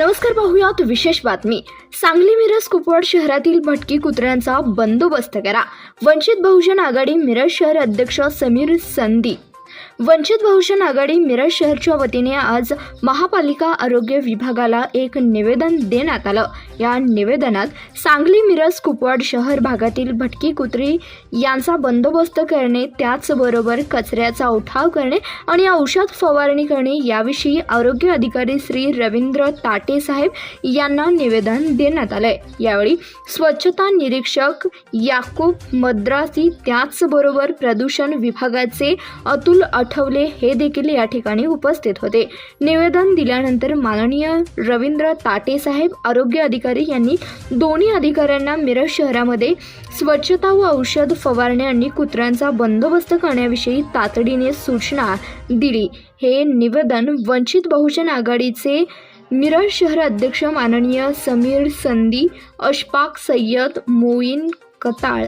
नमस्कार पाहूयात विशेष बातमी. सांगली मिरज कुपवाड शहरातील भटकी कुत्र्यांचा बंदोबस्त करा. वंचित बहुजन आघाडी मिरज शहर अध्यक्ष समीर संदी वंचित बहुजन आघाडी मिरज शहरच्या वतीने आज महापालिका आरोग्य विभागाला एक निवेदन देण्यात आलं. या निवेदनात सांगली मिरज कुपवाड शहर भागातील भटकी कुत्री यांचा बंदोबस्त करणे त्याचबरोबर कचऱ्याचा उठाव करणे आणि औषध फवारणी करणे याविषयी आरोग्य अधिकारी श्री रवींद्र ताटे साहेब यांना निवेदन देण्यात आलंय. यावेळी स्वच्छता निरीक्षक याकूब मद्रासी त्याचबरोबर प्रदूषण विभागाचे अतुल आठवले हे देखील या ठिकाणी उपस्थित होते. निवेदन दिल्यानंतर माननीय रवींद्र ताटे साहेब आरोग्य अधिकारी यांनी दोन्ही अधिकाऱ्यांना मिरज शहरामध्ये स्वच्छता व औषध फवारणे आणि कुत्र्यांचा बंदोबस्त करण्याविषयी तातडीने सूचना दिली. हे निवेदन वंचित बहुजन आघाडीचे मिरज शहर अध्यक्ष माननीय समीर संदी अशफाक सय्यद मोईन कताळ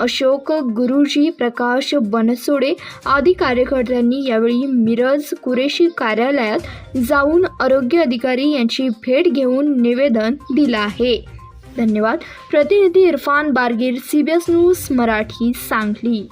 अशोक गुरुजी प्रकाश बनसोडे आदी कार्यकर्त्यांनी यावेळी मिरज कुरेशी कार्यालयात जाऊन आरोग्य अधिकारी यांची भेट घेऊन निवेदन दिलं आहे. धन्यवाद. प्रतिनिधी Irfan Bargir C B S news Marathi Sangli.